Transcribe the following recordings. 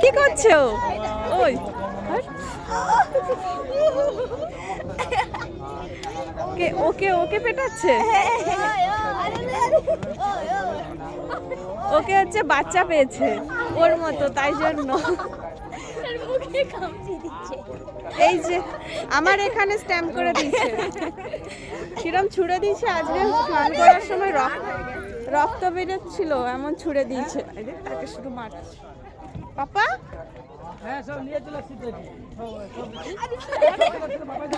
কি করছ? ওই। কে, ওকে ওকে পেটাচ্ছে? ওকে হচ্ছে বাচ্চা পেয়েছে, ওর মতো, তাই জন্য। এই যে, আমার এখানে স্ট্যাম্প করে দিয়েছে। কিরম ছুড়ে দিয়েছে, আজকে স্নান করার সময় রক্ত রক্ত বেরোচ্ছিল, এমন ছুড়ে দিয়েছে। তাকে শুধু মারছে। পাপা? হ্যাঁ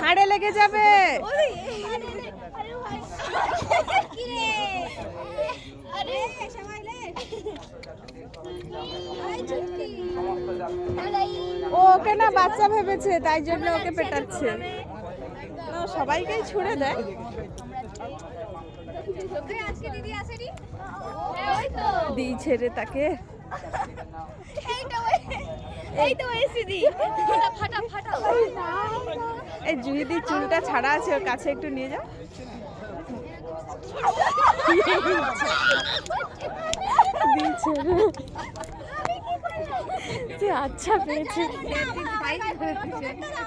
ঘাড়ে লেগে যাবে। ও ওকে না বাচ্চা ভেবেছে তাই জন্য ওকে পেটাচ্ছে। না সবাইকেই ছুড়ে দেয়। দিই ছেড়ে তাকে। এই তো এসে দি ফাটা ফাটা এই জুহিদির চুলটা ছাড়া আছে ওর কাছে একটু নিয়ে যাও আচ্ছা পেয়েছে।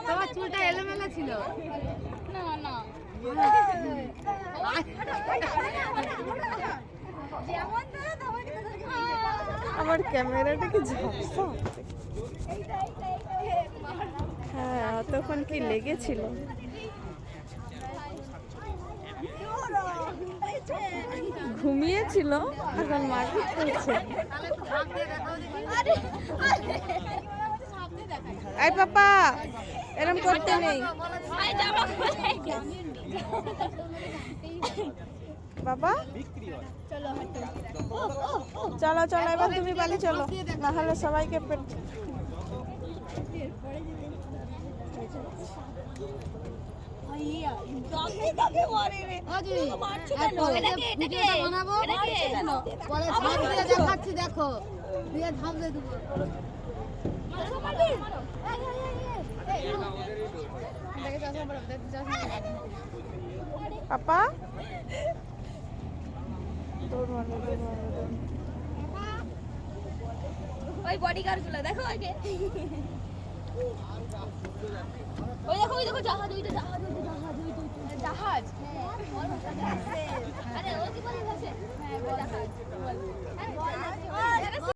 তোমার চুলটা এলোমেলো ছিল? না না। আমার ক্যামেরাটা কি ঝাপসা হ্যাঁ অতক্ষণ কি লেগেছিল ঘুমিয়েছিল এখন মারপিট করছে এই পাপা এরম করতে নেই বাবা। চলো চলো এবার তুমি বালি চলো। না হলে সবাইকে পেট দিয়ে দেখো দিয়ে দেবো পাপা দৌড় দৌড় ওই বডিগার্ডগুলো দেখো আগে ওই দেখো ওই দেখো জাহাজ ওইটা জাহাজ ওইটা জাহাজ ওইটা জাহাজ। হ্যাঁ জাহাজ।